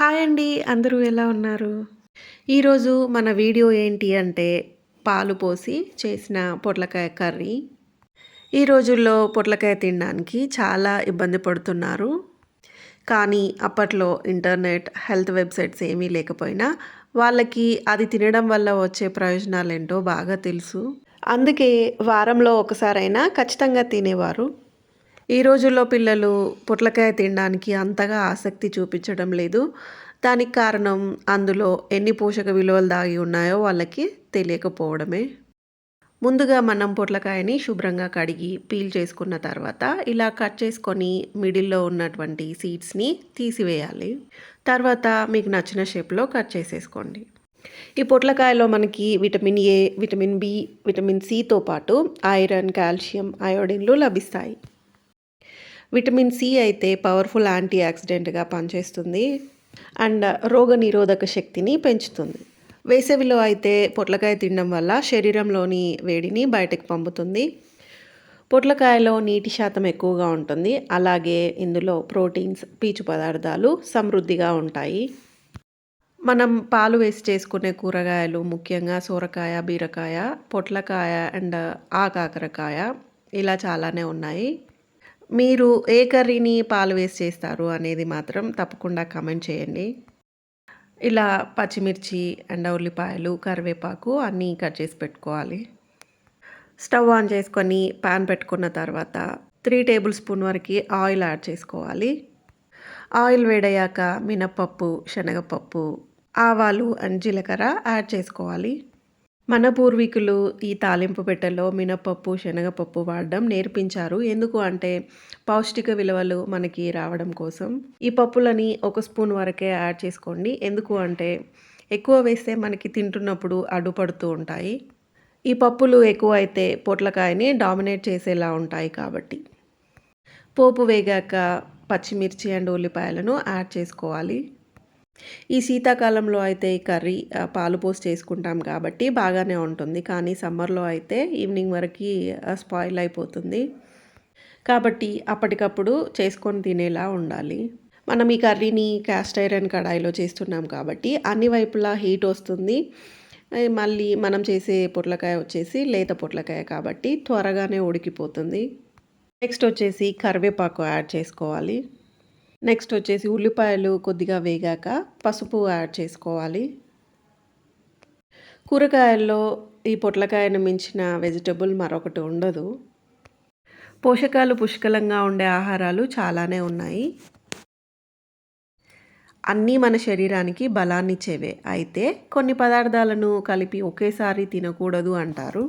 Hi అండి అందరూ ఎలా ఉన్నారు? ఈరోజు మన వీడియో ఏంటి అంటే పాలు పోసి చేసిన పొట్లకాయ కర్రీ. ఈ రోజుల్లో పొట్లకాయ తినడానికి చాలా ఇబ్బంది పడుతున్నారు. కానీ అప్పట్లో ఇంటర్నెట్ హెల్త్ వెబ్సైట్స్ ఏమీ లేకపోయినా వాళ్ళకి అది తినడం వల్ల వచ్చే ప్రయోజనాలు ఏంటో బాగా తెలుసు. అందుకే వారంలో ఒకసారైనా ఖచ్చితంగా తినేవారు. ఈ రోజుల్లో పిల్లలు పొట్లకాయ తినడానికి అంతగా ఆసక్తి చూపించడం లేదు. దానికి కారణం అందులో ఎన్ని పోషక విలువలు దాగి ఉన్నాయో వాళ్ళకి తెలియకపోవడమే. ముందుగా మనం పొట్లకాయని శుభ్రంగా కడిగి పీల్ చేసుకున్న తర్వాత ఇలా కట్ చేసుకొని మిడిల్లో ఉన్నటువంటి సీడ్స్ని తీసివేయాలి. తర్వాత మీకు నచ్చిన షేప్లో కట్ చేసేసుకోండి. ఈ పొట్లకాయలో మనకి vitamin A vitamin B vitamin సితో పాటు ఐరన్ కాల్షియం అయోడిన్లు లభిస్తాయి. విటమిన్ సి అయితే పవర్ఫుల్ యాంటీ యాక్సిడెంట్గా పనిచేస్తుంది అండ్ రోగ నిరోధక శక్తిని పెంచుతుంది. వేసవిలో అయితే పొట్లకాయ తినడం వల్ల శరీరంలోని వేడిని బయటకు పంపుతుంది. పొట్లకాయలో నీటి శాతం ఎక్కువగా ఉంటుంది. అలాగే ఇందులో ప్రోటీన్స్ పీచు పదార్థాలు సమృద్ధిగా ఉంటాయి. మనం పాలు వేసి చేసుకునే కూరగాయలు ముఖ్యంగా సోరకాయ బీరకాయ పొట్లకాయ అండ్ ఆకాకరకాయ ఇలా చాలానే ఉన్నాయి. మీరు ఏ కర్రీని పాలు వేసి చేస్తారు అనేది మాత్రం తప్పకుండా కమెంట్ చేయండి. ఇలా పచ్చిమిర్చి అండ్ ఉల్లిపాయలు కరివేపాకు అన్నీ కట్ చేసి పెట్టుకోవాలి. స్టవ్ ఆన్ చేసుకొని పాన్ పెట్టుకున్న తర్వాత త్రీ టేబుల్ స్పూన్ వరకు ఆయిల్ యాడ్ చేసుకోవాలి. ఆయిల్ వేడయ్యాక మినప్పప్పు శనగపప్పు ఆవాలు అండ్ జీలకర్ర యాడ్ చేసుకోవాలి. మన పూర్వీకులు ఈ తాలింపు పెట్టెలో మినపప్పు శనగపప్పు వాడడం నేర్పించారు. ఎందుకు అంటే పౌష్టిక విలువలు మనకి రావడం కోసం. ఈ పప్పులని ఒక స్పూన్ వరకే యాడ్ చేసుకోండి. ఎందుకు అంటే ఎక్కువ వేస్తే మనకి తింటున్నప్పుడు అడ్డుపడుతూ ఉంటాయి. ఈ పప్పులు ఎక్కువ అయితే పొట్లకాయని డామినేట్ చేసేలా ఉంటాయి కాబట్టి. పోపు వేగాక పచ్చిమిర్చి అండ్ ఉల్లిపాయలను యాడ్ చేసుకోవాలి. ఈ శీతాకాలంలో అయితే ఈ కర్రీ పాలు పోసి చేసుకుంటాం కాబట్టి బాగానే ఉంటుంది. కానీ సమ్మర్లో అయితే ఈవినింగ్ వరకు స్పాయిల్ అయిపోతుంది. కాబట్టి అప్పటికప్పుడు చేసుకొని తినేలా ఉండాలి. మనం ఈ కర్రీని క్యాస్ట్ ఐరన్ కడాయిలో చేస్తున్నాం కాబట్టి అన్ని వైపులా హీట్ వస్తుంది. మళ్ళీ మనం చేసే పొట్లకాయ వచ్చేసి లేత పొట్లకాయ కాబట్టి త్వరగానే ఉడికిపోతుంది. నెక్స్ట్ వచ్చేసి కరివేపాకు యాడ్ చేసుకోవాలి. నెక్స్ట్ వచ్చేసి ఉల్లిపాయలు కొద్దిగా వేగాక పసుపు యాడ్ చేసుకోవాలి. కూరగాయల్లో ఈ పొట్లకాయను మించిన వెజిటబుల్ మరొకటి ఉండదు. పోషకాలు పుష్కలంగా ఉండే ఆహారాలు చాలానే ఉన్నాయి. అన్నీ మన శరీరానికి బలాన్నిచ్చేవే. అయితే కొన్ని పదార్థాలను కలిపి ఒకేసారి తినకూడదు అంటారు.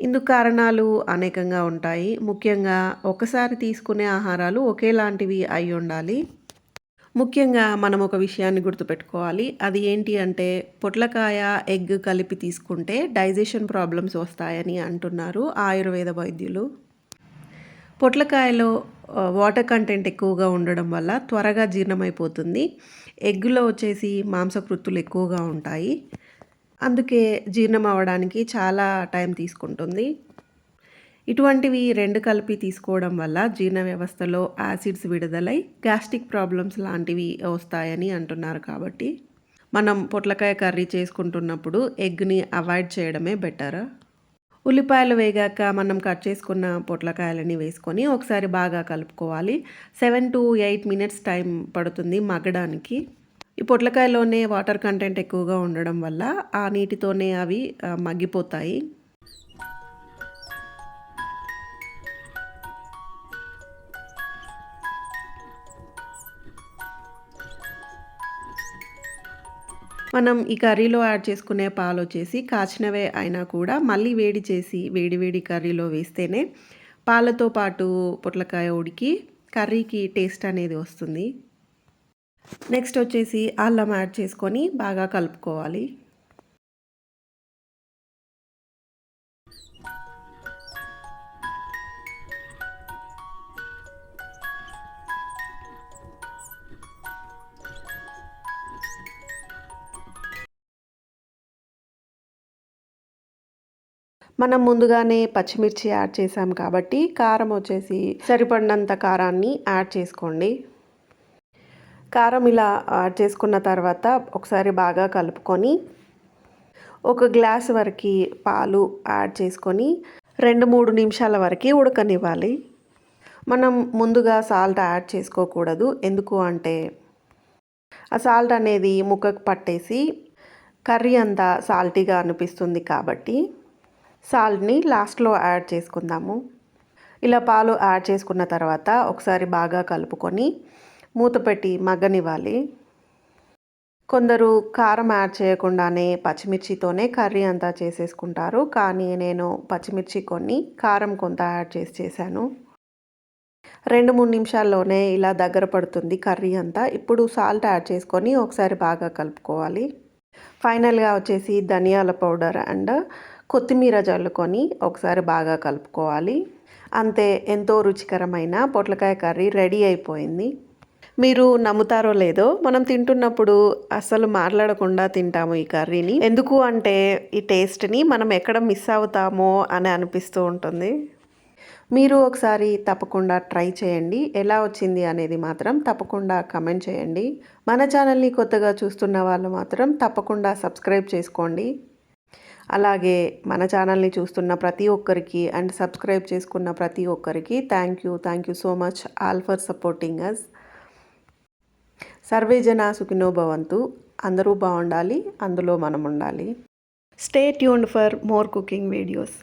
ఇందుకు కారణాలు అనేకంగా ఉంటాయి. ముఖ్యంగా ఒకసారి తీసుకునే ఆహారాలు ఒకేలాంటివి అయి ఉండాలి. ముఖ్యంగా మనం ఒక విషయాన్ని గుర్తుపెట్టుకోవాలి. అది ఏంటి అంటే పొట్లకాయ ఎగ్ కలిపి తీసుకుంటే డైజెషన్ ప్రాబ్లమ్స్ వస్తాయని అంటున్నారు ఆయుర్వేద వైద్యులు. పొట్లకాయలో వాటర్ కంటెంట్ ఎక్కువగా ఉండడం వల్ల త్వరగా జీర్ణమైపోతుంది. ఎగ్గులో వచ్చేసి మాంసకృత్తులు ఎక్కువగా ఉంటాయి. అందుకే జీర్ణం అవ్వడానికి చాలా టైం తీసుకుంటుంది. ఇటువంటివి రెండు కలిపి తీసుకోవడం వల్ల జీర్ణ వ్యవస్థలో యాసిడ్స్ విడుదలై గ్యాస్ట్రిక్ ప్రాబ్లమ్స్ లాంటివి వస్తాయని అంటున్నారు కాబట్టి. మనం పొట్లకాయ కర్రీ చేసుకుంటున్నప్పుడు ఎగ్ని అవాయిడ్ చేయడమే బెటర్. ఉల్లిపాయలు వేగాక మనం కట్ చేసుకున్న పొట్లకాయలని వేసుకొని ఒకసారి బాగా కలుపుకోవాలి. Seven to eight minutes time పడుతుంది మగ్గడానికి. ఈ పొట్లకాయలోనే వాటర్ కంటెంట్ ఎక్కువగా ఉండడం వల్ల ఆ నీటితోనే అవి మగ్గిపోతాయి. మనం ఈ కర్రీలో యాడ్ చేసుకునే పాలు వచ్చేసి కాచినవే అయినా కూడా మళ్ళీ వేడి చేసి వేడి వేడి కర్రీలో వేస్తేనే పాలతో పాటు పొట్లకాయ ఉడికి కర్రీకి టేస్ట్ అనేది వస్తుంది. నెక్స్ట్ వచ్చేసి అల్లం యాడ్ చేసుకొని బాగా కలుపుకోవాలి. మనం ముందుగానే పచ్చిమిర్చి యాడ్ చేసాం కాబట్టి కారం వచ్చేసి సరిపడినంత కారాన్ని యాడ్ చేసుకోండి. కారం ఇలా యాడ్ చేసుకున్న తర్వాత ఒకసారి బాగా కలుపుకొని ఒక గ్లాస్ వరకు పాలు యాడ్ చేసుకొని రెండు మూడు నిమిషాల వరకు ఉడకనివ్వాలి. మనం ముందుగా సాల్ట్ యాడ్ చేసుకోకూడదు. ఎందుకు అంటే ఆ సాల్ట్ అనేది ముక్కకు పట్టేసి కర్రీ అంతా సాల్టీగా అనిపిస్తుంది కాబట్టి సాల్ట్ని లాస్ట్లో యాడ్ చేసుకుందాము. ఇలా పాలు యాడ్ చేసుకున్న తర్వాత ఒకసారి బాగా కలుపుకొని మూత పెట్టి మగ్గనివ్వాలి. కొందరు కారం యాడ్ చేయకుండానే పచ్చిమిర్చితోనే కర్రీ అంతా చేసేసుకుంటారు. కానీ నేను పచ్చిమిర్చి కొన్ని కారం కొంత యాడ్ చేసి చేశాను. రెండు మూడు నిమిషాల్లోనే ఇలా దగ్గర పడుతుంది కర్రీ అంతా. ఇప్పుడు సాల్ట్ యాడ్ చేసుకొని ఒకసారి బాగా కలుపుకోవాలి. ఫైనల్గా వచ్చేసి ధనియాల పౌడర్ అండ్ కొత్తిమీర జల్లుకొని ఒకసారి బాగా కలుపుకోవాలి. అంతే ఎంతో రుచికరమైన పొట్లకాయ కర్రీ రెడీ అయిపోయింది. మీరు నమ్ముతారో లేదో మనం తింటున్నప్పుడు అసలు మాట్లాడకుండా తింటాము ఈ కర్రీని. ఎందుకు అంటే ఈ టేస్ట్ని మనం ఎక్కడ మిస్ అవుతామో అని అనిపిస్తూ ఉంటుంది. మీరు ఒకసారి తప్పకుండా ట్రై చేయండి. ఎలా వచ్చింది అనేది మాత్రం తప్పకుండా కమెంట్ చేయండి. మన ఛానల్ని కొత్తగా చూస్తున్న వాళ్ళు మాత్రం తప్పకుండా సబ్స్క్రైబ్ చేసుకోండి. అలాగే మన ఛానల్ని చూస్తున్న ప్రతి ఒక్కరికి అండ్ సబ్స్క్రైబ్ చేసుకున్న ప్రతి ఒక్కరికి thank you. Thank you so much all for supporting us survey జనా సుఖినో భవంతు అందరూ బాగుండాలి అందులో మనం ఉండాలి stay tuned for more cooking videos